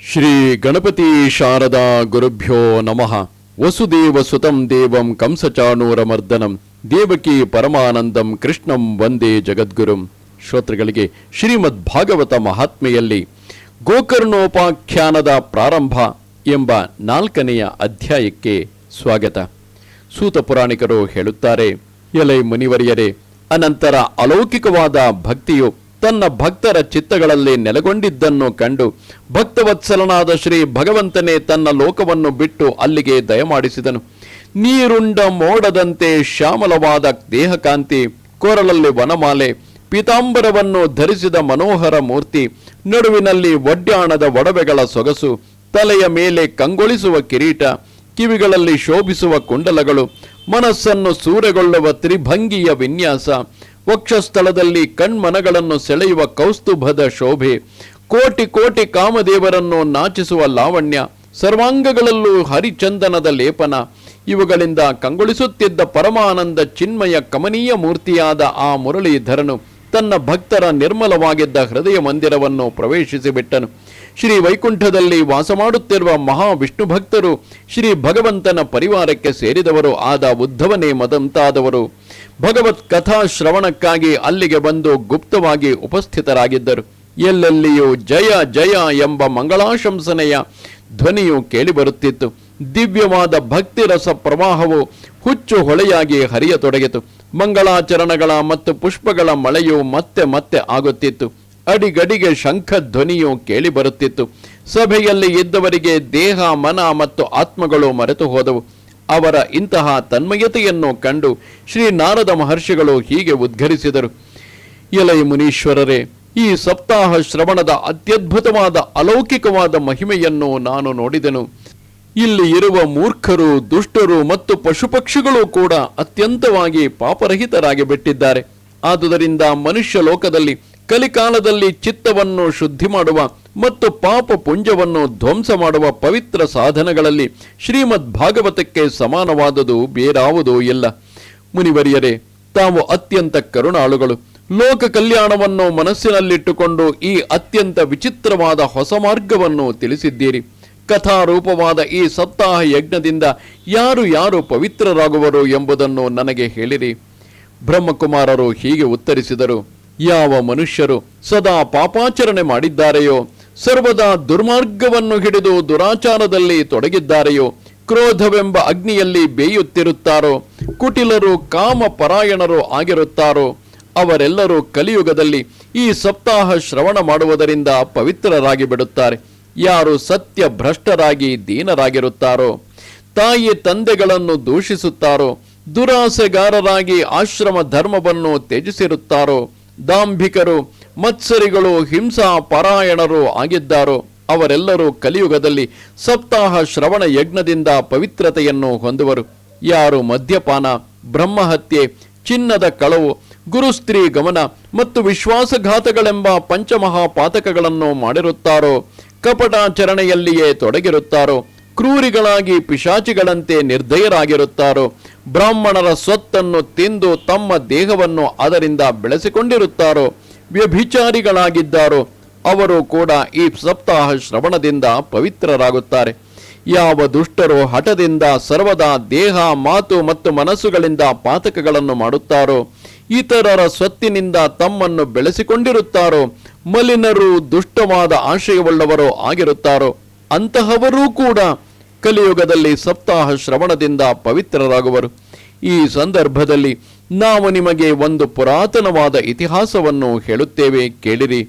ಶ್ರೀ ಗಣಪತಿ ಶಾರದಾ ಗುರುಭ್ಯೋ ನಮಃ. ವಸುದೇವ ಸುತಂ ದೇವಂ ಕಂಸಚಾಣೂರಮರ್ದನಂ ದೇವಕಿ ಪರಮಾನಂದಂ ಕೃಷ್ಣಂ ವಂದೇ ಜಗದ್ಗುರುಂ. ಶ್ರೋತೃಗಳಿಗೆ ಶ್ರೀಮದ್ ಭಾಗವತ ಮಹಾತ್ಮೆಯಲ್ಲಿ ಗೋಕರ್ಣೋಪಾಖ್ಯಾನದ ಪ್ರಾರಂಭ ಎಂಬ ನಾಲ್ಕನೆಯ ಅಧ್ಯಾಯಕ್ಕೆ ಸ್ವಾಗತ. ಸೂತ ಪುರಾಣಿಕರು ಹೇಳುತ್ತಾರೆ, ಎಲೈ ಮುನಿವರಿಯರೇ, ಅನಂತರ ಅಲೌಕಿಕವಾದ ಭಕ್ತಿಯು ತನ್ನ ಭಕ್ತರ ಚಿತ್ತಗಳಲ್ಲಿ ನೆಲೆಗೊಂಡಿದ್ದನ್ನು ಕಂಡು ಭಕ್ತವತ್ಸಲನಾದ ಶ್ರೀ ಭಗವಂತನೇ ತನ್ನ ಲೋಕವನ್ನು ಬಿಟ್ಟು ಅಲ್ಲಿಗೆ ದಯಮಾಡಿಸಿದನು. ನೀರುಂಡ ಮೋಡದಂತೆ ಶ್ಯಾಮಲವಾದ ದೇಹಕಾಂತಿ, ಕೊರಳಲ್ಲಿ ವನಮಾಲೆ, ಪೀತಾಂಬರವನ್ನು ಧರಿಸಿದ ಮನೋಹರ ಮೂರ್ತಿ, ನಡುವಿನಲ್ಲಿ ಒಡ್ಯಾಣದ ಒಡವೆಗಳ ಸೊಗಸು, ತಲೆಯ ಮೇಲೆ ಕಂಗೊಳಿಸುವ ಕಿರೀಟ, ಕಿವಿಗಳಲ್ಲಿ ಶೋಭಿಸುವ ಕುಂಡಲಗಳು, ಮನಸ್ಸನ್ನು ಸೂರೆಗೊಳ್ಳುವ ತ್ರಿಭಂಗಿಯ ವಿನ್ಯಾಸ ವಕ್ಷಸ್ಥಳದಲ್ಲಿ ಕಣ್ಮನಗಳನ್ನು ಸೆಳೆಯುವ ಕೌಸ್ತುಭದ ಶೋಭೆ, ಕೋಟಿ ಕೋಟಿ ಕಾಮದೇವರನ್ನು ನಾಚಿಸುವ ಲಾವಣ್ಯ, ಸರ್ವಾಂಗಗಳಲ್ಲೂ ಹರಿಚಂದನದ ಲೇಪನ, ಇವುಗಳಿಂದ ಕಂಗೊಳಿಸುತ್ತಿದ್ದ ಪರಮಾನಂದ ಚಿನ್ಮಯ ಕಮನೀಯ ಮೂರ್ತಿಯಾದ ಆ ಮುರಳೀಧರನು ತನ್ನ ಭಕ್ತರ ನಿರ್ಮಲವಾಗಿದ್ದ ಹೃದಯ ಮಂದಿರವನ್ನು ಪ್ರವೇಶಿಸಿಬಿಟ್ಟನು. ಶ್ರೀ ವೈಕುಂಠದಲ್ಲಿ ವಾಸ ಮಾಡುತ್ತಿರುವ ಮಹಾವಿಷ್ಣು ಭಕ್ತರು ಶ್ರೀ ಭಗವಂತನ ಪರಿವಾರಕ್ಕೆ ಸೇರಿದವರು ಆದ ಉದ್ಧವನೇ ಮದಂತಾದವರು. ಭಗವತ್ ಕಥಾ ಶ್ರವಣಕ್ಕಾಗಿ ಅಲ್ಲಿಗೆ ಬಂದು ಗುಪ್ತವಾಗಿ ಉಪಸ್ಥಿತರಾಗಿದ್ದರು. ಎಲ್ಲೆಲ್ಲಿಯೂ ಜಯ ಜಯ ಎಂಬ ಮಂಗಳಾಶಂಸನೆಯ ಧ್ವನಿಯು ಕೇಳಿಬರುತ್ತಿತ್ತು. ದಿವ್ಯವಾದ ಭಕ್ತಿ ರಸ ಪ್ರವಾಹವು ಹುಚ್ಚು ಹೊಳೆಯಾಗಿ ಹರಿಯತೊಡಗಿತು. ಮಂಗಳಾಚರಣಗಳ ಮತ್ತು ಪುಷ್ಪಗಳ ಮಳೆಯು ಮತ್ತೆ ಮತ್ತೆ ಆಗುತ್ತಿತ್ತು. ಅಡಿಗಡಿಗೆ ಶಂಖ ಧ್ವನಿಯು ಕೇಳಿಬರುತ್ತಿತ್ತು. ಸಭೆಯಲ್ಲಿ ಇದ್ದವರಿಗೆ ದೇಹ, ಮನ ಮತ್ತು ಆತ್ಮಗಳು ಮರೆತು ಹೋದವು ಅವರ ಇಂತಹ ತನ್ಮಯತೆಯನ್ನು ಕಂಡು ಶ್ರೀ ನಾರದ ಮಹರ್ಷಿಗಳು ಹೀಗೆ ಉದ್ಘರಿಸಿದರು. ಎಲೈ ಮುನೀಶ್ವರರೇ, ಈ ಸಪ್ತಾಹ ಶ್ರವಣದ ಅತ್ಯದ್ಭುತವಾದ ಅಲೌಕಿಕವಾದ ಮಹಿಮೆಯನ್ನು ನಾನು ನೋಡಿದೆನು. ಇಲ್ಲಿ ಇರುವ ಮೂರ್ಖರು, ದುಷ್ಟರು ಮತ್ತು ಪಶುಪಕ್ಷಿಗಳು ಕೂಡ ಅತ್ಯಂತವಾಗಿ ಪಾಪರಹಿತರಾಗಿ ಬಿಟ್ಟಿದ್ದಾರೆ. ಆದುದರಿಂದ ಮನುಷ್ಯ ಲೋಕದಲ್ಲಿ ಕಲಿಕಾಲದಲ್ಲಿ ಚಿತ್ತವನ್ನು ಶುದ್ಧಿ ಮಾಡುವ ಮತ್ತು ಪಾಪ ಪುಂಜವನ್ನು ಧ್ವಂಸ ಮಾಡುವ ಪವಿತ್ರ ಸಾಧನಗಳಲ್ಲಿ ಶ್ರೀಮದ್ ಭಾಗವತಕ್ಕೆ ಸಮಾನವಾದುದು ಬೇರಾವುದೂ ಇಲ್ಲ. ಮುನಿವರಿಯರೇ, ತಾವು ಅತ್ಯಂತ ಕರುಣಾಳುಗಳು. ಲೋಕ ಕಲ್ಯಾಣವನ್ನು ಮನಸ್ಸಿನಲ್ಲಿಟ್ಟುಕೊಂಡು ಈ ಅತ್ಯಂತ ವಿಚಿತ್ರವಾದ ಹೊಸ ಮಾರ್ಗವನ್ನು ತಿಳಿಸಿದ್ದೀರಿ. ಕಥಾರೂಪವಾದ ಈ ಸಪ್ತಾಹ ಯಜ್ಞದಿಂದ ಯಾರು ಯಾರು ಪವಿತ್ರರಾಗುವರು ಎಂಬುದನ್ನು ನನಗೆ ಹೇಳಿರಿ. ಬ್ರಹ್ಮಕುಮಾರರು ಹೀಗೆ ಉತ್ತರಿಸಿದರು. ಯಾವ ಮನುಷ್ಯರು ಸದಾ ಪಾಪಾಚರಣೆ ಮಾಡಿದ್ದಾರೆಯೋ, ಸರ್ವದಾ ದುರ್ಮಾರ್ಗವನ್ನು ಹಿಡಿದು ದುರಾಚಾರದಲ್ಲಿ ತೊಡಗಿದ್ದಾರೆಯೋ, ಕ್ರೋಧವೆಂಬ ಅಗ್ನಿಯಲ್ಲಿ ಬೇಯುತ್ತಿರುತ್ತಾರೋ, ಕುಟಿಲರು ಕಾಮ ಪರಾಯಣರು ಆಗಿರುತ್ತಾರೋ, ಅವರೆಲ್ಲರೂ ಕಲಿಯುಗದಲ್ಲಿ ಈ ಸಪ್ತಾಹ ಶ್ರವಣ ಮಾಡುವುದರಿಂದ ಪವಿತ್ರರಾಗಿ ಬಿಡುತ್ತಾರೆ. ಯಾರು ಸತ್ಯ ಭ್ರಷ್ಟರಾಗಿ ದೀನರಾಗಿರುತ್ತಾರೋ, ತಾಯಿ ತಂದೆಗಳನ್ನು ದೂಷಿಸುತ್ತಾರೋ, ದುರಾಸೆಗಾರರಾಗಿ ಆಶ್ರಮ ಧರ್ಮವನ್ನು ತ್ಯಜಿಸಿರುತ್ತಾರೋ ದಾಂಭಿಕರು, ಮತ್ಸರಿಗಳು ಹಿಂಸಾ ಪರಾಯಣರು ಆಗಿದ್ದಾರೋ, ಅವರೆಲ್ಲರೂ ಕಲಿಯುಗದಲ್ಲಿ ಸಪ್ತಾಹ ಶ್ರವಣ ಯಜ್ಞದಿಂದ ಪವಿತ್ರತೆಯನ್ನು ಹೊಂದುವರು. ಯಾರು ಮದ್ಯಪಾನ, ಬ್ರಹ್ಮಹತ್ಯೆ, ಚಿನ್ನದ ಕಳವು ಗುರುಸ್ತ್ರೀ ಗಮನ ಮತ್ತು ವಿಶ್ವಾಸಘಾತಗಳೆಂಬ ಪಂಚಮಹಾಪಾತಕಗಳನ್ನು ಮಾಡಿರುತ್ತಾರೋ, ಕಪಟಾಚರಣೆಯಲ್ಲಿಯೇ ತೊಡಗಿರುತ್ತಾರೋ ಕ್ರೂರಿಗಳಾಗಿ ಪಿಶಾಚಿಗಳಂತೆ ನಿರ್ದಯರಾಗಿರುತ್ತಾರೋ, ಬ್ರಾಹ್ಮಣರ ಸ್ವತ್ತನ್ನು ತಿಂದು ತಮ್ಮ ದೇಹವನ್ನು ಅದರಿಂದ ಬೆಳೆಸಿಕೊಂಡಿರುತ್ತಾರೋ, ವ್ಯಭಿಚಾರಿಗಳಾಗಿದ್ದಾರೋ, ಅವರು ಕೂಡ ಈ ಸಪ್ತಾಹ ಶ್ರವಣದಿಂದ ಪವಿತ್ರರಾಗುತ್ತಾರೆ. ಯಾವ ದುಷ್ಟರು ಹಠದಿಂದ ಸರ್ವದಾ ದೇಹ, ಮಾತು ಮತ್ತು ಮನಸ್ಸುಗಳಿಂದ ಪಾತಕಗಳನ್ನು ಮಾಡುತ್ತಾರೋ, ಇತರರ ಸ್ವತ್ತಿನಿಂದ ತಮ್ಮನ್ನು ಬೆಳೆಸಿಕೊಂಡಿರುತ್ತಾರೋ, ಮಲಿನರು ದುಷ್ಟವಾದ ಆಶಯವುಳ್ಳವರು ಆಗಿರುತ್ತಾರೋ, ಅಂತಹವರೂ ಕೂಡ ಕಲಿಯುಗದಲ್ಲಿ ಸಪ್ತಾಹ ಶ್ರವಣದಿಂದ ಪವಿತ್ರರಾಗುವರು. ಈ ಸಂದರ್ಭದಲ್ಲಿ ನಾವು ನಿಮಗೆ ಒಂದು ಪುರಾತನವಾದ ಇತಿಹಾಸವನ್ನು ಹೇಳುತ್ತೇವೆ ಕೇಳಿರಿ.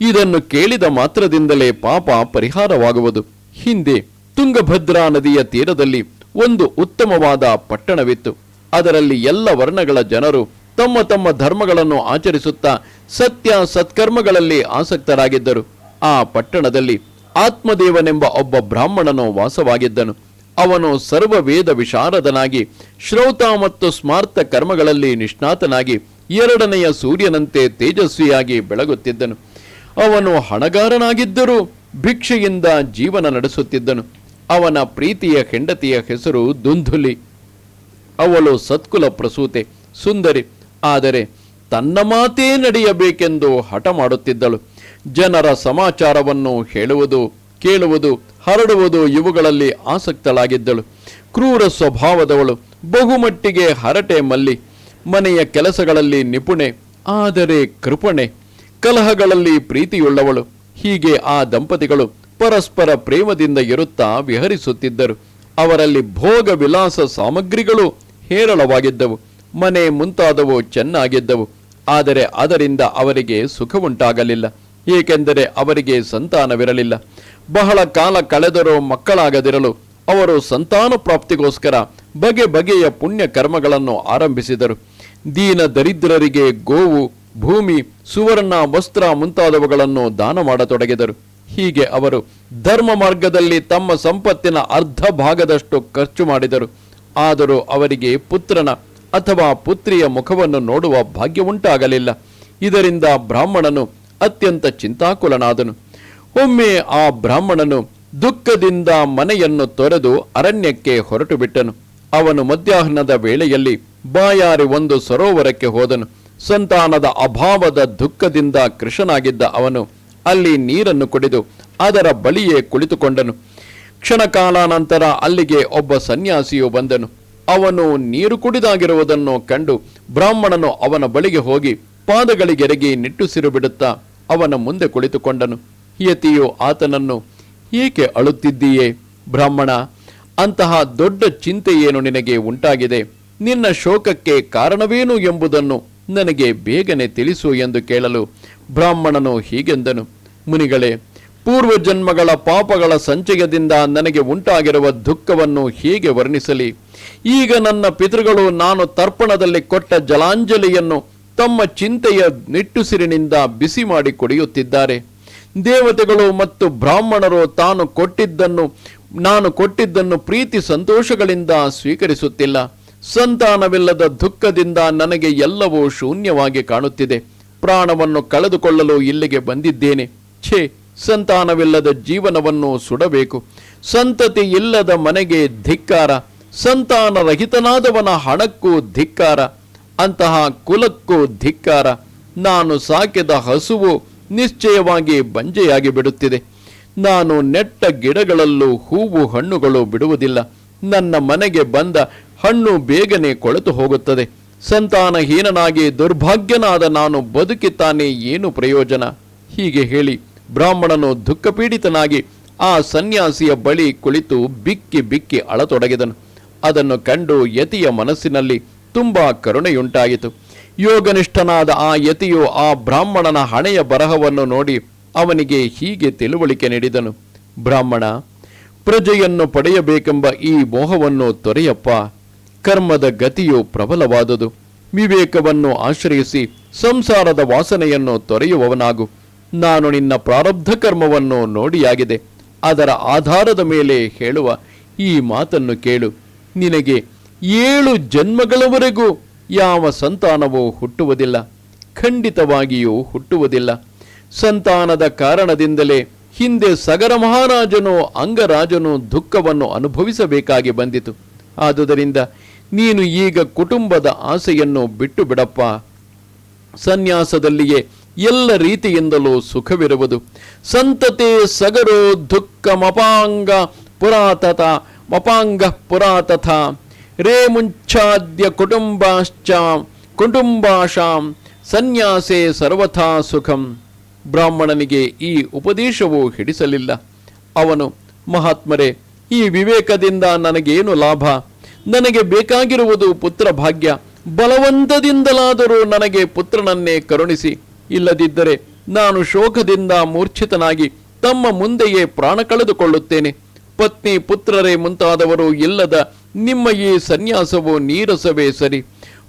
ಇದನ್ನು ಕೇಳಿದ ಮಾತ್ರದಿಂದಲೇ ಪಾಪ ಪರಿಹಾರವಾಗುವುದು. ಹಿಂದೆ ತುಂಗಭದ್ರಾ ನದಿಯ ತೀರದಲ್ಲಿ ಒಂದು ಉತ್ತಮವಾದ ಪಟ್ಟಣವಿತ್ತು. ಅದರಲ್ಲಿ ಎಲ್ಲ ವರ್ಣಗಳ ಜನರು ತಮ್ಮ ತಮ್ಮ ಧರ್ಮಗಳನ್ನು ಆಚರಿಸುತ್ತಾ ಸತ್ಯ ಸತ್ಕರ್ಮಗಳಲ್ಲಿ ಆಸಕ್ತರಾಗಿದ್ದರು. ಆ ಪಟ್ಟಣದಲ್ಲಿ ಆತ್ಮದೇವನೆಂಬ ಒಬ್ಬ ಬ್ರಾಹ್ಮಣನು ವಾಸವಾಗಿದ್ದನು. ಅವನು ಸರ್ವ ವೇದ ವಿಶಾರದನಾಗಿ, ಶ್ರೌತ ಮತ್ತು ಸ್ಮಾರ್ತ ಕರ್ಮಗಳಲ್ಲಿ ನಿಷ್ಣಾತನಾಗಿ, ಎರಡನೆಯ ಸೂರ್ಯನಂತೆ ತೇಜಸ್ವಿಯಾಗಿ ಬೆಳಗುತ್ತಿದ್ದನು. ಅವನು ಹಣಗಾರನಾಗಿದ್ದರೂ ಭಿಕ್ಷೆಯಿಂದ ಜೀವನ ನಡೆಸುತ್ತಿದ್ದನು. ಅವನ ಪ್ರೀತಿಯ ಹೆಂಡತಿಯ ಹೆಸರು ದುಂಧುಲಿ. ಅವಳು ಸತ್ಕುಲ ಪ್ರಸೂತೆ, ಸುಂದರಿ. ಆದರೆ ತನ್ನ ಮಾತೇ ನಡೆಯಬೇಕೆಂದು ಹಠ ಮಾಡುತ್ತಿದ್ದಳು ಜನರ ಸಮಾಚಾರವನ್ನು ಹೇಳುವುದು, ಕೇಳುವುದು, ಹರಡುವುದು ಇವುಗಳಲ್ಲಿ ಆಸಕ್ತಳಾಗಿದ್ದಳು. ಕ್ರೂರ ಸ್ವಭಾವದವಳು, ಬಹುಮಟ್ಟಿಗೆ ಹರಟೆ ಮಲ್ಲಿ, ಮನೆಯ ಕೆಲಸಗಳಲ್ಲಿ ನಿಪುಣೆ, ಆದರೆ ಕೃಪಣೆ, ಕಲಹಗಳಲ್ಲಿ ಪ್ರೀತಿಯುಳ್ಳವಳು. ಹೀಗೆ ಆ ದಂಪತಿಗಳು ಪರಸ್ಪರ ಪ್ರೇಮದಿಂದ ಇರುತ್ತಾ ವಿಹರಿಸುತ್ತಿದ್ದರು. ಅವರಲ್ಲಿ ಭೋಗ ವಿಲಾಸ ಸಾಮಗ್ರಿಗಳು ಹೇರಳವಾಗಿದ್ದವು. ಮನೆ ಮುಂತಾದವು ಚೆನ್ನಾಗಿದ್ದವು. ಆದರೆ ಅದರಿಂದ ಅವರಿಗೆ ಸುಖವುಂಟಾಗಲಿಲ್ಲ. ಏಕೆಂದರೆ ಅವರಿಗೆ ಸಂತಾನವಿರಲಿಲ್ಲ. ಬಹಳ ಕಾಲ ಕಳೆದರೂ ಮಕ್ಕಳಾಗದಿರಲು ಅವರು ಸಂತಾನ ಪ್ರಾಪ್ತಿಗೋಸ್ಕರ ಬಗೆ ಬಗೆಯ ಪುಣ್ಯ ಕರ್ಮಗಳನ್ನು ಆರಂಭಿಸಿದರು. ದೀನ ದರಿದ್ರರಿಗೆ ಗೋವು, ಭೂಮಿ, ಸುವರ್ಣ, ವಸ್ತ್ರ ಮುಂತಾದವುಗಳನ್ನು ದಾನ ಮಾಡತೊಡಗಿದರು. ಹೀಗೆ ಅವರು ಧರ್ಮ ಮಾರ್ಗದಲ್ಲಿ ತಮ್ಮ ಸಂಪತ್ತಿನ ಅರ್ಧ ಭಾಗದಷ್ಟು ಖರ್ಚು ಮಾಡಿದರು. ಆದರೂ ಅವರಿಗೆ ಪುತ್ರನ ಅಥವಾ ಪುತ್ರಿಯ ಮುಖವನ್ನು ನೋಡುವ ಭಾಗ್ಯವುಂಟಾಗಲಿಲ್ಲ ಇದರಿಂದ ಬ್ರಾಹ್ಮಣನು ಅತ್ಯಂತ ಚಿಂತಾಕುಲನಾದನು. ಒಮ್ಮೆ ಆ ಬ್ರಾಹ್ಮಣನು ದುಃಖದಿಂದ ಮನೆಯನ್ನು ತೊರೆದು ಅರಣ್ಯಕ್ಕೆ ಹೊರಟು ಬಿಟ್ಟನು ಅವನು ಮಧ್ಯಾಹ್ನದ ವೇಳೆಯಲ್ಲಿ ಬಾಯಾರಿ ಒಂದು ಸರೋವರಕ್ಕೆ ಹೋದನು. ಸಂತಾನದ ಅಭಾವದ ದುಃಖದಿಂದ ಕೃಷನಾಗಿದ್ದ ಅವನು ಅಲ್ಲಿ ನೀರನ್ನು ಕುಡಿದು ಅದರ ಬಳಿಯೇ ಕುಳಿತುಕೊಂಡನು. ಕ್ಷಣಕಾಲ ನಂತರ ಅಲ್ಲಿಗೆ ಒಬ್ಬ ಸನ್ಯಾಸಿಯು ಬಂದನು. ಅವನು ನೀರು ಕುಡಿದಾಗಿರುವುದನ್ನು ಕಂಡು ಬ್ರಾಹ್ಮಣನು ಅವನ ಬಳಿಗೆ ಹೋಗಿ ಪಾದಗಳಿಗೆರಗಿ ನಿಟ್ಟುಸಿರು ಬಿಡುತ್ತಾ ಅವನ ಮುಂದೆ ಕುಳಿತುಕೊಂಡನು. ಯತಿಯು ಆತನನ್ನು, ಏಕೆ ಅಳುತ್ತಿದ್ದೀಯೇ ಬ್ರಾಹ್ಮಣ? ಅಂತಹ ದೊಡ್ಡ ಚಿಂತೆಯೇನು ನಿನಗೆ ಉಂಟಾಗಿದೆ? ನಿನ್ನ ಶೋಕಕ್ಕೆ ಕಾರಣವೇನು ಎಂಬುದನ್ನು ನನಗೆ ಬೇಗನೆ ತಿಳಿಸು ಎಂದು ಕೇಳಲು ಬ್ರಾಹ್ಮಣನು ಹೀಗೆಂದನು. ಮುನಿಗಳೇ ಪೂರ್ವ ಜನ್ಮಗಳ ಪಾಪಗಳ ಸಂಚಯದಿಂದ ನನಗೆ ಉಂಟಾಗಿರುವ ದುಃಖವನ್ನು ಹೀಗೆ ವರ್ಣಿಸಲಿ? ಈಗ ನನ್ನ ಪಿತೃಗಳು ನಾನು ತರ್ಪಣದಲ್ಲಿ ಕೊಟ್ಟ ಜಲಾಂಜಲಿಯನ್ನು ತಮ್ಮ ಚಿಂತೆಯ ನಿಟ್ಟುಸಿರಿನಿಂದ ಬಿಸಿ ಮಾಡಿ ಕುಡಿಯುತ್ತಿದ್ದಾರೆ. ದೇವತೆಗಳು ಮತ್ತು ಬ್ರಾಹ್ಮಣರು ತಾನು ಕೊಟ್ಟಿದ್ದನ್ನು, ನಾನು ಕೊಟ್ಟಿದ್ದನ್ನು ಪ್ರೀತಿ ಸಂತೋಷಗಳಿಂದ ಸ್ವೀಕರಿಸುತ್ತಿಲ್ಲ. ಸಂತಾನವಿಲ್ಲದ ದುಃಖದಿಂದ ನನಗೆ ಎಲ್ಲವೂ ಶೂನ್ಯವಾಗಿ ಕಾಣುತ್ತಿದೆ. ಪ್ರಾಣವನ್ನು ಕಳೆದುಕೊಳ್ಳಲು ಇಲ್ಲಿಗೆ ಬಂದಿದ್ದೇನೆ. ಛೇ, ಸಂತಾನವಿಲ್ಲದ ಜೀವನವನ್ನು ಸುಡಬೇಕು. ಸಂತತಿ ಇಲ್ಲದ ಮನೆಗೆ ಧಿಕ್ಕಾರ. ಸಂತಾನರಹಿತನಾದವನ ಹಣಕ್ಕೂ ಧಿಕ್ಕಾರ. ಅಂತಹ ಕುಲಕ್ಕೂ ಧಿಕ್ಕಾರ. ನಾನು ಸಾಕಿದ ಹಸುವು ನಿಶ್ಚಯವಾಗಿ ಬಂಜೆಯಾಗಿ ಬಿಡುತ್ತಿದೆ. ನಾನು ನೆಟ್ಟ ಗಿಡಗಳಲ್ಲೂ ಹೂವು ಹಣ್ಣುಗಳು ಬಿಡುವುದಿಲ್ಲ. ನನ್ನ ಮನೆಗೆ ಬಂದ ಹಣ್ಣು ಬೇಗನೆ ಕೊಳೆತು ಹೋಗುತ್ತದೆ. ಸಂತಾನಹೀನನಾಗಿ ದುರ್ಭಾಗ್ಯನಾದ ನಾನು ಬದುಕಿತಾನೆ ಏನು ಪ್ರಯೋಜನ? ಹೀಗೆ ಹೇಳಿ ಬ್ರಾಹ್ಮಣನು ದುಃಖಪೀಡಿತನಾಗಿ ಆ ಸನ್ಯಾಸಿಯ ಬಳಿ ಕುಳಿತು ಬಿಕ್ಕಿ ಬಿಕ್ಕಿ ಅಳತೊಡಗಿದನು. ಅದನ್ನು ಕಂಡು ಯತಿಯ ಮನಸ್ಸಿನಲ್ಲಿ ತುಂಬಾ ಕರುಣೆಯುಂಟಾಯಿತು. ಯೋಗನಿಷ್ಠನಾದ ಆ ಯತಿಯು ಆ ಬ್ರಾಹ್ಮಣನ ಹಣೆಯ ಬರಹವನ್ನು ನೋಡಿ ಅವನಿಗೆ ಹೀಗೆ ತಿಳುವಳಿಕೆ ನೀಡಿದನು. ಬ್ರಾಹ್ಮಣ, ಪ್ರಜೆಯನ್ನು ಪಡೆಯಬೇಕೆಂಬ ಈ ಮೋಹವನ್ನು ತೊರೆಯಪ್ಪ. ಕರ್ಮದ ಗತಿಯು ಪ್ರಬಲವಾದುದು. ವಿವೇಕವನ್ನು ಆಶ್ರಯಿಸಿ ಸಂಸಾರದ ವಾಸನೆಯನ್ನು ತೊರೆಯುವವನಾಗು. ನಾನು ನಿನ್ನ ಪ್ರಾರಬ್ಧ ಕರ್ಮವನ್ನು ನೋಡಿಯಾಗಿದೆ. ಅದರ ಆಧಾರದ ಮೇಲೆ ಹೇಳುವ ಈ ಮಾತನ್ನು ಕೇಳು. ನಿನಗೆ ಏಳು ಜನ್ಮಗಳವರೆಗೂ ಯಾವ ಸಂತಾನವೂ ಹುಟ್ಟುವುದಿಲ್ಲ. ಖಂಡಿತವಾಗಿಯೂ ಹುಟ್ಟುವುದಿಲ್ಲ. ಸಂತಾನದ ಕಾರಣದಿಂದಲೇ ಹಿಂದೆ ಸಗರ ಮಹಾರಾಜನು ಅಂಗರಾಜನು ದುಃಖವನ್ನು ಅನುಭವಿಸಬೇಕಾಗಿ ಬಂದಿತು. ಆದುದರಿಂದ ನೀನು ಈಗ ಕುಟುಂಬದ ಆಸೆಯನ್ನು ಬಿಟ್ಟು ಬಿಡಪ್ಪ ಸನ್ಯಾಸದಲ್ಲಿಯೇ ಎಲ್ಲ ರೀತಿಯಿಂದಲೂ ಸುಖವಿರುವುದು. ಸಂತತೆ ಸಗರೋ ದುಃಖ ಮಪಾಂಗ ಪುರಾತಥ ಮಪಾಂಗ ಪುರಾತಥ. ರೇ ಮುಂಚಾದ್ಯ ಕುಟುಂಬಾಶ್ಚ, ಕುಟುಂಬಾಶಾಂ, ಸನ್ಯಾಸೆ ಸರ್ವಥಾ ಸುಖಂ. ಬ್ರಾಹ್ಮಣನಿಗೆ ಈ ಉಪದೇಶವು ಹಿಡಿಸಲಿಲ್ಲ. ಅವನು, ಮಹಾತ್ಮರೇ, ಈ ವಿವೇಕದಿಂದ ನನಗೇನು ಲಾಭ? ನನಗೆ ಬೇಕಾಗಿರುವುದು ಪುತ್ರ ಭಾಗ್ಯ. ಬಲವಂತದಿಂದಲಾದರೂ ನನಗೆ ಪುತ್ರನನ್ನೇ ಕರುಣಿಸಿ. ಇಲ್ಲದಿದ್ದರೆ ನಾನು ಶೋಕದಿಂದ ಮೂರ್ಛಿತನಾಗಿ ತಮ್ಮ ಮುಂದೆಯೇ ಪ್ರಾಣ ಕಳೆದುಕೊಳ್ಳುತ್ತೇನೆ. ಪತ್ನಿ ಪುತ್ರರೇ ಮುಂತಾದವರು ಇಲ್ಲದ ನಿಮ್ಮ ಈ ಸನ್ಯಾಸವು ನೀರಸವೇ ಸರಿ.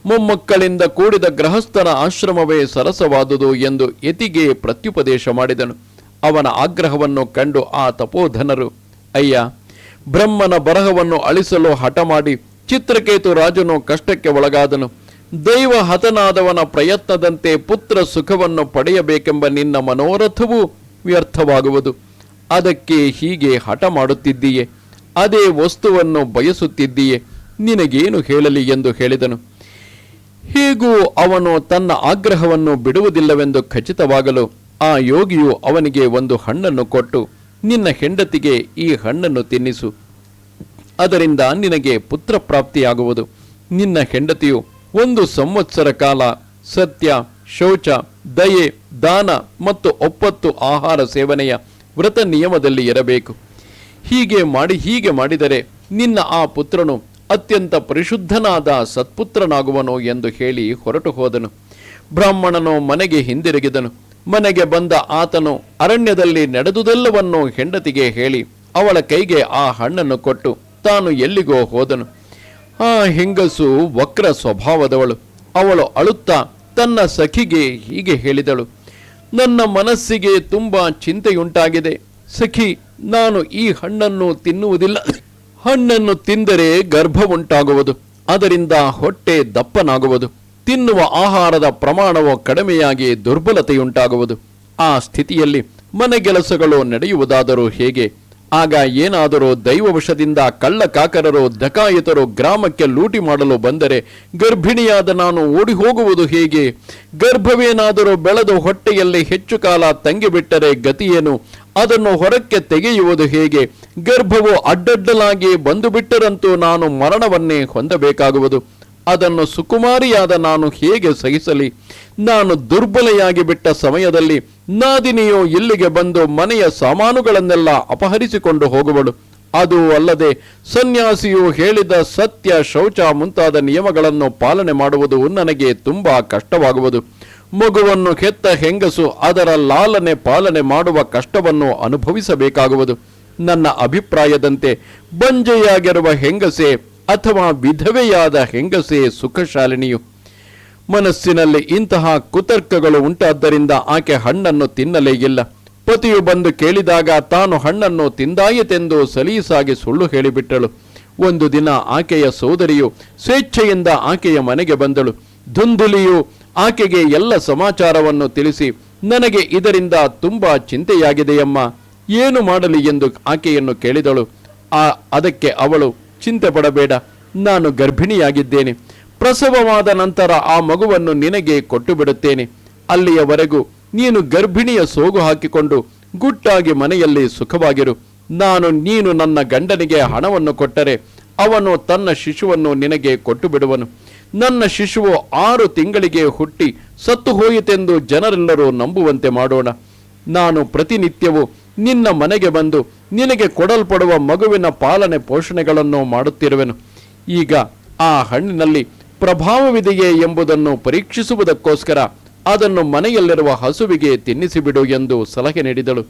ಮೊಮ್ಮಕ್ಕಳಿಂದ ಕೂಡಿದ ಗೃಹಸ್ಥನ ಆಶ್ರಮವೇ ಸರಸವಾದುದು ಎಂದು ಯತಿಗೆ ಪ್ರತ್ಯುಪದೇಶ ಮಾಡಿದನು. ಅವನ ಆಗ್ರಹವನ್ನು ಕಂಡು ಆ ತಪೋಧನರು, ಅಯ್ಯ, ಬ್ರಹ್ಮನ ಬರಹವನ್ನು ಅಳಿಸಲು ಹಠ ಮಾಡಿ ಚಿತ್ರಕೇತು ರಾಜನು ಕಷ್ಟಕ್ಕೆ ಒಳಗಾದನು. ದೈವ ಹತನಾದವನ ಪ್ರಯತ್ನದಂತೆ ಪುತ್ರ ಸುಖವನ್ನು ಪಡೆಯಬೇಕೆಂಬ ನಿನ್ನ ಮನೋರಥವೂ ವ್ಯರ್ಥವಾಗುವುದು. ಅದಕ್ಕೆ ಹೀಗೆ ಹಠ ಮಾಡುತ್ತಿದ್ದೀಯೆ? ಅದೇ ವಸ್ತುವನ್ನು ಬಯಸುತ್ತಿದ್ದೀಯೆ? ನಿನಗೇನು ಹೇಳಲಿ ಎಂದು ಹೇಳಿದನು. ಹೀಗೂ ಅವನು ತನ್ನ ಆಗ್ರಹವನ್ನು ಬಿಡುವುದಿಲ್ಲವೆಂದು ಖಚಿತವಾಗಲು ಆ ಯೋಗಿಯು ಅವನಿಗೆ ಒಂದು ಹಣ್ಣನ್ನು ಕೊಟ್ಟು, ನಿನ್ನ ಹೆಂಡತಿಗೆ ಈ ಹಣ್ಣನ್ನು ತಿನ್ನಿಸು. ಅದರಿಂದ ನಿನಗೆ ಪುತ್ರ ಪ್ರಾಪ್ತಿಯಾಗುವುದು ನಿನ್ನ ಹೆಂಡತಿಯು ಒಂದು ಸಂವತ್ಸರ ಕಾಲ ಸತ್ಯ, ಶೌಚ, ದಯೆ, ದಾನ ಮತ್ತು ಒಪ್ಪತ್ತು ಆಹಾರ ಸೇವನೆಯ ವ್ರತ ನಿಯಮದಲ್ಲಿ ಇರಬೇಕು. ಹೀಗೆ ಮಾಡಿ ಹೀಗೆ ಮಾಡಿದರೆ ನಿನ್ನ ಆ ಪುತ್ರನು ಅತ್ಯಂತ ಪರಿಶುದ್ಧನಾದ ಸತ್ಪುತ್ರನಾಗುವನು ಎಂದು ಹೇಳಿ ಹೊರಟು ಹೋದನು. ಬ್ರಾಹ್ಮಣನು ಮನೆಗೆ ಹಿಂದಿರುಗಿದನು. ಮನೆಗೆ ಬಂದ ಆತನು ಅರಣ್ಯದಲ್ಲಿ ನಡೆದುದೆಲ್ಲವನ್ನು ಹೆಂಡತಿಗೆ ಹೇಳಿ ಅವಳ ಕೈಗೆ ಆ ಹಣ್ಣನ್ನು ಕೊಟ್ಟು ತಾನು ಎಲ್ಲಿಗೋ ಹೋದನು. ಆ ಹೆಂಗಸು ವಕ್ರ ಸ್ವಭಾವದವಳು. ಅವಳು ಅಳುತ್ತಾ ತನ್ನ ಸಖಿಗೆ ಹೀಗೆ ಹೇಳಿದಳು. ನನ್ನ ಮನಸ್ಸಿಗೆ ತುಂಬ ಚಿಂತೆಯುಂಟಾಗಿದೆ. ಸಖಿ, ನಾನು ಈ ಹಣ್ಣನ್ನು ತಿನ್ನುವುದಿಲ್ಲ. ಹಣ್ಣನ್ನು ತಿಂದರೆ ಗರ್ಭ ಉಂಟಾಗುವುದು ಅದರಿಂದ ಹೊಟ್ಟೆ ದಪ್ಪನಾಗುವುದು. ತಿನ್ನುವ ಆಹಾರದ ಪ್ರಮಾಣವು ಕಡಿಮೆಯಾಗಿ ದುರ್ಬಲತೆಯುಂಟಾಗುವುದು. ಆ ಸ್ಥಿತಿಯಲ್ಲಿ ಮನೆಗೆಲಸಗಳು ನಡೆಯುವುದಾದರೂ ಹೇಗೆ? ಆಗ ಏನಾದರೂ ದೈವವಶದಿಂದ ಕಳ್ಳ ಕಾಕರರು ದಕಾಯಿತರು ಗ್ರಾಮಕ್ಕೆ ಲೂಟಿ ಮಾಡಲು ಬಂದರೆ ಗರ್ಭಿಣಿಯಾದ ನಾನು ಓಡಿ ಹೋಗುವುದು ಹೇಗೆ? ಗರ್ಭವೇನಾದರೂ ಬೆಳೆದು ಹೊಟ್ಟೆಯಲ್ಲಿ ಹೆಚ್ಚು ಕಾಲ ತಂಗಿಬಿಟ್ಟರೆ ಗತಿಯೇನು? ಅದನ್ನು ಹೊರಕ್ಕೆ ತೆಗೆಯುವುದು ಹೇಗೆ? ಗರ್ಭವು ಅಡ್ಡಡ್ಡಲಾಗಿ ಬಂದು ಬಿಟ್ಟರಂತೂ ನಾನು ಮರಣವನ್ನೇ ಹೊಂದಬೇಕಾಗುವುದು. ಅದನ್ನು ಸುಕುಮಾರಿಯಾದ ನಾನು ಹೇಗೆ ಸಹಿಸಲಿ? ನಾನು ದುರ್ಬಲೆಯಾಗಿ ಬಿಟ್ಟ ಸಮಯದಲ್ಲಿ ನಾದಿನಿಯು ಇಲ್ಲಿಗೆ ಬಂದು ಮನೆಯ ಸಾಮಾನುಗಳನ್ನೆಲ್ಲ ಅಪಹರಿಸಿಕೊಂಡು ಹೋಗುವಳು. ಅದು ಅಲ್ಲದೆ ಸನ್ಯಾಸಿಯು ಹೇಳಿದ ಸತ್ಯ ಶೌಚ ಮುಂತಾದ ನಿಯಮಗಳನ್ನು ಪಾಲನೆ ಮಾಡುವುದು ನನಗೆ ತುಂಬಾ ಕಷ್ಟವಾಗುವುದು. ಮಗುವನ್ನು ಹೆತ್ತ ಹೆಂಗಸು ಅದರ ಲಾಲನೆ ಪಾಲನೆ ಮಾಡುವ ಕಷ್ಟವನ್ನು ಅನುಭವಿಸಬೇಕಾಗುವುದು. ನನ್ನ ಅಭಿಪ್ರಾಯದಂತೆ ಬಂಜೆಯಾಗಿರುವ ಹೆಂಗಸೆ ಅಥವಾ ವಿಧವೆಯಾದ ಹೆಂಗಸೇ ಸುಖಶಾಲಿನಿಯು. ಮನಸ್ಸಿನಲ್ಲಿ ಇಂತಹ ಕುತರ್ಕಗಳು ಉಂಟಾದ್ದರಿಂದ ಆಕೆ ಹಣ್ಣನ್ನು ತಿನ್ನಲೇ ಇಲ್ಲ. ಪತಿಯು ಬಂದು ಕೇಳಿದಾಗ ತಾನು ಹಣ್ಣನ್ನು ತಿಂದಾಯಿತೆಂದು ಸಲೀಸಾಗಿ ಸುಳ್ಳು ಹೇಳಿಬಿಟ್ಟಳು. ಒಂದು ದಿನ ಆಕೆಯ ಸೋದರಿಯು ಸ್ವೇಚ್ಛೆಯಿಂದ ಆಕೆಯ ಮನೆಗೆ ಬಂದಳು. ಧುಂದುಲಿಯು ಆಕೆಗೆ ಎಲ್ಲ ಸಮಾಚಾರವನ್ನು ತಿಳಿಸಿ, ನನಗೆ ಇದರಿಂದ ತುಂಬಾ ಚಿಂತೆಯಾಗಿದೆಯಮ್ಮ, ಏನು ಮಾಡಲಿ ಎಂದು ಆಕೆಯನ್ನು ಕೇಳಿದಳು. ಆ, ಅದಕ್ಕೆ ಅವಳು ಚಿಂತೆ ಪಡಬೇಡ, ನಾನು ಗರ್ಭಿಣಿಯಾಗಿದ್ದೇನೆ. ಪ್ರಸವವಾದ ನಂತರ ಆ ಮಗುವನ್ನು ನಿನಗೆ ಕೊಟ್ಟು ಬಿಡುತ್ತೇನೆ ಅಲ್ಲಿಯವರೆಗೂ ನೀನು ಗರ್ಭಿಣಿಯ ಸೋಗು ಹಾಕಿಕೊಂಡು ಗುಟ್ಟಾಗಿ ಮನೆಯಲ್ಲಿ ಸುಖವಾಗಿರು. ನಾನು, ನೀನು ನನ್ನ ಗಂಡನಿಗೆ ಹಣವನ್ನು ಕೊಟ್ಟರೆ ಅವನು ತನ್ನ ಶಿಶುವನ್ನು ನಿನಗೆ ಕೊಟ್ಟು ಬಿಡುವನು ನನ್ನ ಶಿಶುವು ಆರು ತಿಂಗಳಿಗೆ ಹುಟ್ಟಿ ಸತ್ತು ಹೋಯಿತೆಂದು ಜನರೆಲ್ಲರೂ ನಂಬುವಂತೆ ಮಾಡೋಣ. ನಾನು ಪ್ರತಿನಿತ್ಯವೂ ನಿನ್ನ ಮನೆಗೆ ಬಂದು ನಿನಗೆ ಕೊಡಲ್ಪಡುವ ಮಗುವಿನ ಪಾಲನೆ ಪೋಷಣೆಗಳನ್ನು ಮಾಡುತ್ತಿರುವೆನು. ಈಗ ಆ ಹಣ್ಣಿನಲ್ಲಿ ಪ್ರಭಾವವಿದೆಯೇ ಎಂಬುದನ್ನು ಪರೀಕ್ಷಿಸುವುದಕ್ಕೋಸ್ಕರ ಅದನ್ನು ಮನೆಯಲ್ಲಿರುವ ಹಸುವಿಗೆ ತಿನ್ನಿಸಿಬಿಡು ಎಂದು ಸಲಹೆ ನೀಡಿದಳು.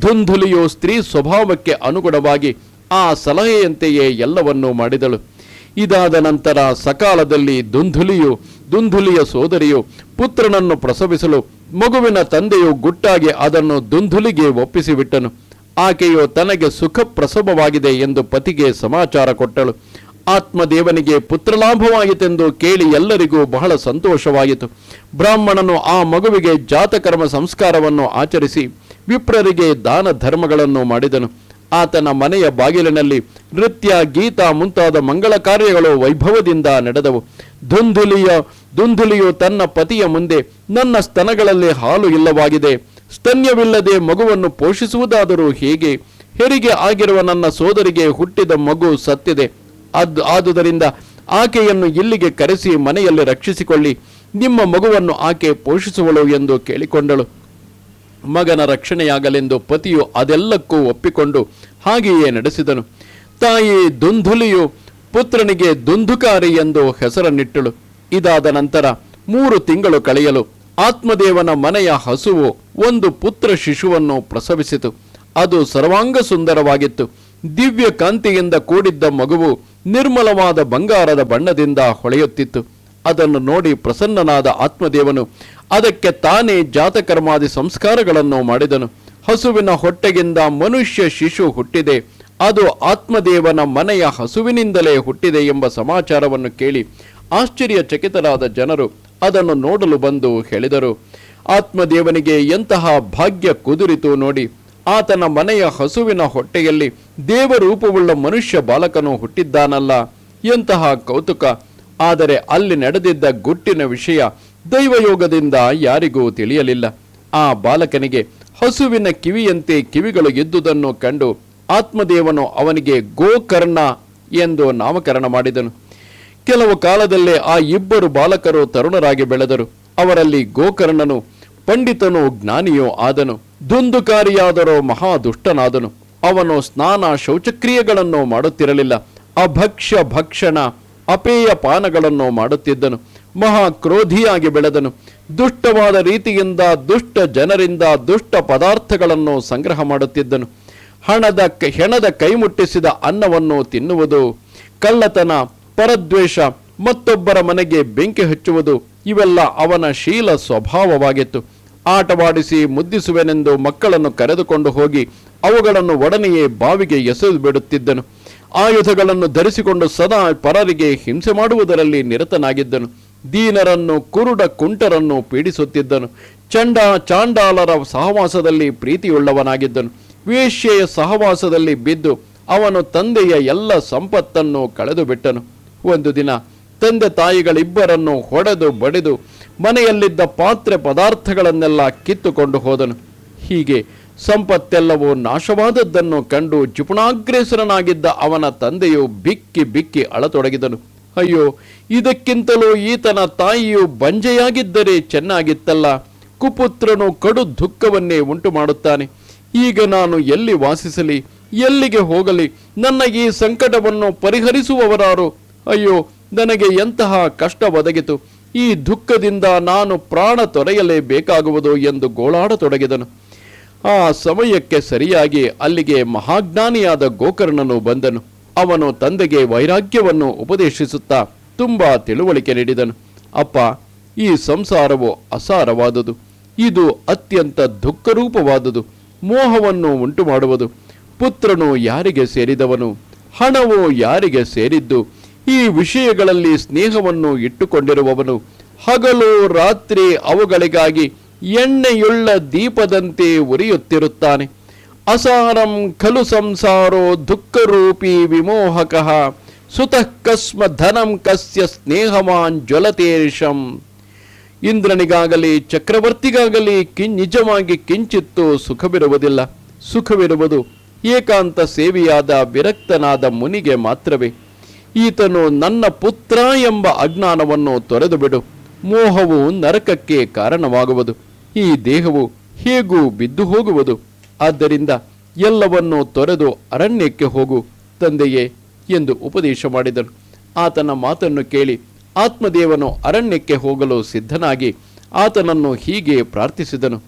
ಧುಂಧುಲಿಯು ಸ್ತ್ರೀ ಸ್ವಭಾವಕ್ಕೆ ಅನುಗುಣವಾಗಿ ಆ ಸಲಹೆಯಂತೆಯೇ ಎಲ್ಲವನ್ನೂ ಮಾಡಿದಳು. ಇದಾದ ನಂತರ ಸಕಾಲದಲ್ಲಿ ದುಂಧುಲಿಯು, ದುಂಧುಲಿಯ ಸೋದರಿಯು ಪುತ್ರನನ್ನು ಪ್ರಸವಿಸಲು ಮಗುವಿನ ತಂದೆಯು ಗುಟ್ಟಾಗಿ ಅದನ್ನು ದುಂಧುಲಿಗೆ ಒಪ್ಪಿಸಿಬಿಟ್ಟನು. ಆಕೆಯು ತನಗೆ ಸುಖ ಪ್ರಸವವಾಗಿದೆ ಎಂದು ಪತಿಗೆ ಸಮಾಚಾರ ಕೊಟ್ಟಳು. ಆತ್ಮದೇವನಿಗೆ ಪುತ್ರಲಾಭವಾಯಿತೆಂದು ಕೇಳಿ ಎಲ್ಲರಿಗೂ ಬಹಳ ಸಂತೋಷವಾಯಿತು. ಬ್ರಾಹ್ಮಣನು ಆ ಮಗುವಿಗೆ ಜಾತಕರ್ಮ ಸಂಸ್ಕಾರವನ್ನು ಆಚರಿಸಿ ವಿಪ್ರರಿಗೆ ದಾನ ಧರ್ಮಗಳನ್ನು ಮಾಡಿದನು. ಆತನ ಮನೆಯ ಬಾಗಿಲಿನಲ್ಲಿ ನೃತ್ಯ, ಗೀತ ಮುಂತಾದ ಮಂಗಳ ಕಾರ್ಯಗಳು ವೈಭವದಿಂದ ನಡೆದವು. ಧುಂಧುಲಿಯ ದುಂಧುಲಿಯು ತನ್ನ ಪತಿಯ ಮುಂದೆ ನನ್ನ ಸ್ತನಗಳಲ್ಲಿ ಹಾಲು ಇಲ್ಲವಾಗಿದೆ. ಸ್ತನ್ಯವಿಲ್ಲದೆ ಮಗುವನ್ನು ಪೋಷಿಸುವುದಾದರೂ ಹೇಗೆ? ಹೆರಿಗೆ ಆಗಿರುವ ನನ್ನ ಸೋದರಿಗೆ ಹುಟ್ಟಿದ ಮಗು ಸತ್ತಿದೆ. ಅದ್ ಆದುದರಿಂದ ಆಕೆಯನ್ನು ಇಲ್ಲಿಗೆ ಕರೆಸಿ ಮನೆಯಲ್ಲಿ ರಕ್ಷಿಸಿಕೊಳ್ಳಿ. ನಿಮ್ಮ ಮಗುವನ್ನು ಆಕೆ ಪೋಷಿಸುವಳು ಎಂದು ಕೇಳಿಕೊಂಡಳು. ಮಗನ ರಕ್ಷಣೆಯಾಗಲೆಂದು ಪತಿಯು ಅದೆಲ್ಲಕ್ಕೂ ಒಪ್ಪಿಕೊಂಡು ಹಾಗೆಯೇ ನಡೆಸಿದನು. ತಾಯಿ ದುಂಧುಲಿಯು ಪುತ್ರನಿಗೆ ದುಂಧುಕಾರಿ ಎಂದು ಹೆಸರನ್ನಿಟ್ಟಳು. ಇದಾದ ನಂತರ ಮೂರು ತಿಂಗಳು ಕಳೆಯಲು ಆತ್ಮದೇವನ ಮನೆಯ ಹಸುವು ಒಂದು ಪುತ್ರ ಶಿಶುವನ್ನು ಪ್ರಸವಿಸಿತು. ಅದು ಸರ್ವಾಂಗ ಸುಂದರವಾಗಿತ್ತು. ದಿವ್ಯ ಕಾಂತಿಯಿಂದ ಕೂಡಿದ್ದ ಮಗುವು ನಿರ್ಮಲವಾದ ಬಂಗಾರದ ಬಣ್ಣದಿಂದ ಹೊಳೆಯುತ್ತಿತ್ತು. ಅದನ್ನು ನೋಡಿ ಪ್ರಸನ್ನನಾದ ಆತ್ಮದೇವನು ಅದಕ್ಕೆ ತಾನೇ ಜಾತಕರ್ಮಾದಿ ಸಂಸ್ಕಾರಗಳನ್ನು ಮಾಡಿದನು. ಹಸುವಿನ ಹೊಟ್ಟೆಗಿಂದ ಮನುಷ್ಯ ಶಿಶು ಹುಟ್ಟಿದೆ. ಅದು ಆತ್ಮದೇವನ ಮನೆಯ ಹಸುವಿನಿಂದಲೇ ಹುಟ್ಟಿದೆ ಎಂಬ ಸಮಾಚಾರವನ್ನು ಕೇಳಿ ಆಶ್ಚರ್ಯಚಕಿತರಾದ ಜನರು ಅದನ್ನು ನೋಡಲು ಬಂದು ಹೇಳಿದರು. ಆತ್ಮದೇವನಿಗೆ ಎಂತಹ ಭಾಗ್ಯ ಕುದುರಿತು ನೋಡಿ. ಆತನ ಮನೆಯ ಹಸುವಿನ ಹೊಟ್ಟೆಯಲ್ಲಿ ದೇವರೂಪವುಳ್ಳ ಮನುಷ್ಯ ಬಾಲಕನು ಹುಟ್ಟಿದ್ದಾನಲ್ಲ. ಎಂತಹ ಕೌತುಕ. ಆದರೆ ಅಲ್ಲಿ ನಡೆದಿದ್ದ ಗುಟ್ಟಿನ ವಿಷಯ ದೈವಯೋಗದಿಂದ ಯಾರಿಗೂ ತಿಳಿಯಲಿಲ್ಲ. ಆ ಬಾಲಕನಿಗೆ ಹಸುವಿನ ಕಿವಿಯಂತೆ ಕಿವಿಗಳು ಎದ್ದುದನ್ನು ಕಂಡು ಆತ್ಮದೇವನು ಅವನಿಗೆ ಗೋಕರ್ಣ ಎಂದು ನಾಮಕರಣ ಮಾಡಿದನು. ಕೆಲವು ಕಾಲದಲ್ಲೇ ಆ ಇಬ್ಬರು ಬಾಲಕರು ತರುಣರಾಗಿ ಬೆಳೆದರು. ಅವರಲ್ಲಿ ಗೋಕರ್ಣನು ಪಂಡಿತನು ಜ್ಞಾನಿಯೋ ಆದನು. ದುಂದುಕಾರಿಯಾದರೋ ಮಹಾದುಷ್ಟನಾದನು ಅವನು ಸ್ನಾನ ಶೌಚಕ್ರಿಯೆಗಳನ್ನು ಮಾಡುತ್ತಿರಲಿಲ್ಲ. ಅಭಕ್ಷ್ಯ ಭಕ್ಷಣ ಅಪೇಯ ಪಾನಗಳನ್ನು ಮಾಡುತ್ತಿದ್ದನು. ಮಹಾ ಕ್ರೋಧಿಯಾಗಿ ಬೆಳೆದನು. ದುಷ್ಟವಾದ ರೀತಿಯಿಂದ, ದುಷ್ಟ ಜನರಿಂದ, ದುಷ್ಟ ಪದಾರ್ಥಗಳನ್ನು ಸಂಗ್ರಹ ಮಾಡುತ್ತಿದ್ದನು. ಹಣದ ಹೆಣದ ಕೈಮುಟ್ಟಿಸಿದ ಅನ್ನವನ್ನು ತಿನ್ನುವುದು, ಕಳ್ಳತನ, ಪರದ್ವೇಷ, ಮತ್ತೊಬ್ಬರ ಮನೆಗೆ ಬೆಂಕಿ ಹಚ್ಚುವುದು, ಇವೆಲ್ಲ ಅವನ ಶೀಲ ಸ್ವಭಾವವಾಗಿತ್ತು. ಆಟವಾಡಿಸಿ ಮುದ್ದಿಸುವೆನೆಂದು ಮಕ್ಕಳನ್ನು ಕರೆದುಕೊಂಡು ಹೋಗಿ ಅವುಗಳನ್ನು ಒಡನೆಯೇ ಬಾವಿಗೆ ಎಸೆದು ಬಿಡುತ್ತಿದ್ದನು. ಆಯುಧಗಳನ್ನು ಧರಿಸಿಕೊಂಡು ಸದಾ ಪರರಿಗೆ ಹಿಂಸೆ ಮಾಡುವುದರಲ್ಲಿ ನಿರತನಾಗಿದ್ದನು. ದೀನರನ್ನು, ಕುರುಡ ಕುಂಟರನ್ನು ಪೀಡಿಸುತ್ತಿದ್ದನು. ಚಂಡ ಚಾಂಡಾಲರ ಸಹವಾಸದಲ್ಲಿ ಪ್ರೀತಿಯುಳ್ಳವನಾಗಿದ್ದನು. ವೇಶ್ಯೆಯ ಸಹವಾಸದಲ್ಲಿ ಬಿದ್ದು ಅವನು ತಂದೆಯ ಎಲ್ಲ ಸಂಪತ್ತನ್ನು ಕಳೆದು ಬಿಟ್ಟನು ಒಂದು ದಿನ ತಂದೆ ತಾಯಿಗಳಿಬ್ಬರನ್ನು ಹೊಡೆದು ಬಡಿದು ಮನೆಯಲ್ಲಿದ್ದ ಪಾತ್ರೆ ಪದಾರ್ಥಗಳನ್ನೆಲ್ಲ ಕಿತ್ತುಕೊಂಡು ಹೋದನು. ಹೀಗೆ ಸಂಪತ್ತೆಲ್ಲವೂ ನಾಶವಾದದ್ದನ್ನು ಕಂಡು ಜಿಪುಣಾಗ್ರೇಸರನಾಗಿದ್ದ ಅವನ ತಂದೆಯು ಬಿಕ್ಕಿ ಬಿಕ್ಕಿ ಅಳತೊಡಗಿದನು. ಅಯ್ಯೋ, ಇದಕ್ಕಿಂತಲೂ ಈತನ ತಾಯಿಯು ಬಂಜೆಯಾಗಿದ್ದರೆ ಚೆನ್ನಾಗಿತ್ತಲ್ಲ. ಕುಪುತ್ರನು ಕಡು ದುಃಖವನ್ನೇ ಉಂಟು ಮಾಡುತ್ತಾನೆ ಈಗ ನಾನು ಎಲ್ಲಿ ವಾಸಿಸಲಿ, ಎಲ್ಲಿಗೆ ಹೋಗಲಿ, ನನ್ನ ಈ ಸಂಕಟವನ್ನು ಪರಿಹರಿಸುವವರಾರು? ಅಯ್ಯೋ, ನನಗೆ ಎಂತಹ ಕಷ್ಟ ಒದಗಿತು. ಈ ದುಃಖದಿಂದ ನಾನು ಪ್ರಾಣ ತೊರೆಯಲೇಬೇಕಾಗುವುದು ಎಂದು ಗೋಳಾಡತೊಡಗಿದನು. ಆ ಸಮಯಕ್ಕೆ ಸರಿಯಾಗಿ ಅಲ್ಲಿಗೆ ಮಹಾಜ್ಞಾನಿಯಾದ ಗೋಕರ್ಣನು ಬಂದನು. ಅವನು ತಂದೆಗೆ ವೈರಾಗ್ಯವನ್ನು ಉಪದೇಶಿಸುತ್ತಾ ತುಂಬಾ ತಿಳುವಳಿಕೆ ನೀಡಿದನು. ಅಪ್ಪ, ಈ ಸಂಸಾರವು ಅಸಾರವಾದುದು. ಇದು ಅತ್ಯಂತ ದುಃಖರೂಪವಾದುದು. ಮೋಹವನ್ನು ಉಂಟು ಮಾಡುವುದು ಪುತ್ರನು ಯಾರಿಗೆ ಸೇರಿದವನು? ಹಣವು ಯಾರಿಗೆ ಸೇರಿದ್ದು? ಈ ವಿಷಯಗಳಲ್ಲಿ ಸ್ನೇಹವನ್ನು ಇಟ್ಟುಕೊಂಡಿರುವವನು ಹಗಲು ರಾತ್ರಿ ಅವುಗಳಿಗಾಗಿ ಎಣ್ಣೆಯುಳ್ಳ ದೀಪದಂತೆ ಉರಿಯುತ್ತಿರುತ್ತಾನೆ. ಅಸಾರಂ ಖಲು ಸಂಸಾರೋ ದುಃಖರೂಪಿ ವಿಮೋಹಕಃ. ಸುತಃ ಕಸ್ಮ ಧನಂ ಕಸ್ಯ ಸ್ನೇಹವಾನ್ ಜ್ವಲತೇಶಂ. ಇಂದ್ರನಿಗಾಗಲಿ ಚಕ್ರವರ್ತಿಗಾಗಲಿ ಕಿ ನಿಜವಾಗಿ ಕಿಂಚಿತ್ತೂ ಸುಖವಿರುವುದಿಲ್ಲ. ಸುಖವಿರುವುದು ಏಕಾಂತ ಸೇವಿಯಾದ ವಿರಕ್ತನಾದ ಮುನಿಗೆ ಮಾತ್ರವೇ. ಈತನು ನನ್ನ ಪುತ್ರ ಎಂಬ ಅಜ್ಞಾನವನ್ನು ತೊರೆದು ಬಿಡು ಮೋಹವು ನರಕಕ್ಕೆ ಕಾರಣವಾಗುವುದು. ಈ ದೇಹವು ಹೇಗೂ ಬಿದ್ದು ಹೋಗುವುದು? ಆದ್ದರಿಂದ ಎಲ್ಲವನ್ನೂ ತೊರೆದು ಅರಣ್ಯಕ್ಕೆ ಹೋಗು, ತಂದೆಯೇ ಎಂದು ಉಪದೇಶ ಮಾಡಿದನು. ಆತನ ಮಾತನ್ನು ಕೇಳಿ ಆತ್ಮದೇವನು ಅರಣ್ಯಕ್ಕೆ ಹೋಗಲು ಸಿದ್ಧನಾಗಿ ಆತನನ್ನು ಹೀಗೆ ಪ್ರಾರ್ಥಿಸಿದನು.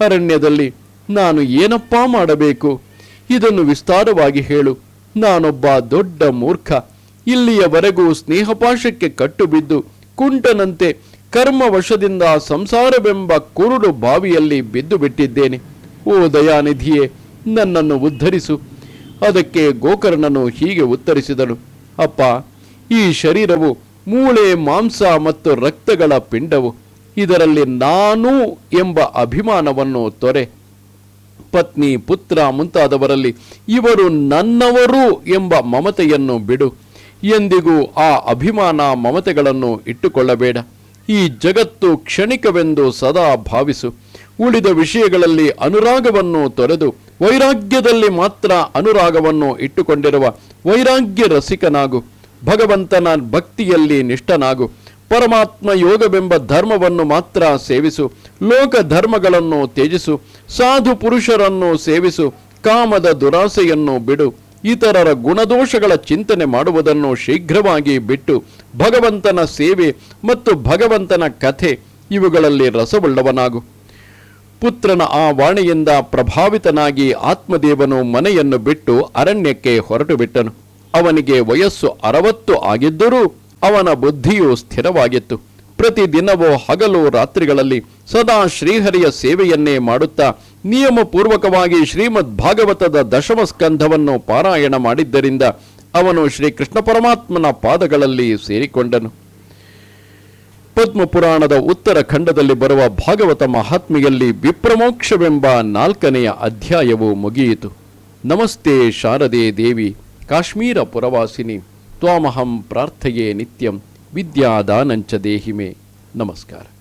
ಅರಣ್ಯದಲ್ಲಿ ನಾನು ಏನಪ್ಪಾ ಮಾಡಬೇಕು? ಇದನ್ನು ವಿಸ್ತಾರವಾಗಿ ಹೇಳು. ನಾನೊಬ್ಬ ದೊಡ್ಡ ಮೂರ್ಖ. ಇಲ್ಲಿಯವರೆಗೂ ಸ್ನೇಹಪಾಶಕ್ಕೆ ಕಟ್ಟುಬಿದ್ದು ಕುಂಟನಂತೆ ಕರ್ಮವಶದಿಂದ ಸಂಸಾರವೆಂಬ ಕುರುಡು ಬಾವಿಯಲ್ಲಿ ಬಿದ್ದು ಬಿಟ್ಟಿದ್ದೇನೆ. ಓ ದಯಾನಿಧಿಯೇ, ನನ್ನನ್ನು ಉದ್ಧರಿಸು. ಅದಕ್ಕೆ ಗೋಕರ್ಣನು ಹೀಗೆ ಉತ್ತರಿಸಿದನು. ಅಪ್ಪ, ಈ ಶರೀರವು ಮೂಳೆ, ಮಾಂಸ ಮತ್ತು ರಕ್ತಗಳ ಪಿಂಡವು. ಇದರಲ್ಲಿ ನಾನು ಎಂಬ ಅಭಿಮಾನವನ್ನು ತೊರೆ. ಪತ್ನಿ, ಪುತ್ರ ಮುಂತಾದವರಲ್ಲಿ ಇವರು ನನ್ನವರು ಎಂಬ ಮಮತೆಯನ್ನು ಬಿಡು. ಎಂದಿಗೂ ಆ ಅಭಿಮಾನ ಮಮತೆಗಳನ್ನು ಇಟ್ಟುಕೊಳ್ಳಬೇಡ. ಈ ಜಗತ್ತು ಕ್ಷಣಿಕವೆಂದು ಸದಾ ಭಾವಿಸು. ಉಳಿದ ವಿಷಯಗಳಲ್ಲಿ ಅನುರಾಗವನ್ನು ತೊರೆದು, ವೈರಾಗ್ಯದಲ್ಲಿ ಮಾತ್ರ ಅನುರಾಗವನ್ನು ಇಟ್ಟುಕೊಂಡಿರುವ ವೈರಾಗ್ಯ ರಸಿಕನಾಗು. ಭಗವಂತನ ಭಕ್ತಿಯಲ್ಲಿ ನಿಷ್ಠನಾಗು. ಪರಮಾತ್ಮ ಯೋಗವೆಂಬ ಧರ್ಮವನ್ನು ಮಾತ್ರ ಸೇವಿಸು. ಲೋಕ ಧರ್ಮಗಳನ್ನು ತ್ಯಜಿಸು. ಸಾಧು ಪುರುಷರನ್ನು ಸೇವಿಸು. ಕಾಮದ ದುರಾಸೆಯನ್ನು ಬಿಡು. ಇತರರ ಗುಣದೋಷಗಳ ಚಿಂತನೆ ಮಾಡುವುದನ್ನು ಶೀಘ್ರವಾಗಿ ಬಿಟ್ಟು ಭಗವಂತನ ಸೇವೆ ಮತ್ತು ಭಗವಂತನ ಕಥೆ ಇವುಗಳಲ್ಲಿ ರಸವುಳ್ಳವನಾಗು. ಪುತ್ರನ ಆ ವಾಣಿಯಿಂದ ಪ್ರಭಾವಿತನಾಗಿ ಆತ್ಮದೇವನು ಮನೆಯನ್ನು ಬಿಟ್ಟು ಅರಣ್ಯಕ್ಕೆ ಹೊರಟು ಬಿಟ್ಟನು ಅವನಿಗೆ ವಯಸ್ಸು ಅರವತ್ತು ಆಗಿದ್ದರೂ ಅವನ ಬುದ್ಧಿಯು ಸ್ಥಿರವಾಗಿತ್ತು. ಪ್ರತಿದಿನವೂ ಹಗಲು ರಾತ್ರಿಗಳಲ್ಲಿ ಸದಾ ಶ್ರೀಹರಿಯ ಸೇವೆಯನ್ನೇ ಮಾಡುತ್ತಾ ನಿಯಮಪೂರ್ವಕವಾಗಿ ಶ್ರೀಮದ್ ಭಾಗವತದ ದಶಮ ಸ್ಕಂಧವನ್ನು ಪಾರಾಯಣ ಮಾಡಿದ್ದರಿಂದ ಅವನು ಶ್ರೀ ಕೃಷ್ಣ ಪರಮಾತ್ಮನ ಪಾದಗಳಲ್ಲಿ ಸೇರಿಕೊಂಡನು. ಪದ್ಮಪುರಾಣದ ಉತ್ತರ ಖಂಡದಲ್ಲಿ ಬರುವ ಭಾಗವತ ಮಹಾತ್ಮೆಯಲ್ಲಿ ವಿಪ್ರಮೋಕ್ಷವೆಂಬ ನಾಲ್ಕನೆಯ ಅಧ್ಯಾಯವು ಮುಗಿಯಿತು. ನಮಸ್ತೆ ಶಾರದೆ ದೇವಿ, ಕಾಶ್ಮೀರ ಪುರವಾಸಿನಿ, ತ್ವಾಮಹಂ ಪ್ರಾರ್ಥೆಯೇ ನಿತ್ಯಂ, ವಿದ್ಯಾದಾನಂಚ ದೇಹಿಮೆ. ನಮಸ್ಕಾರ.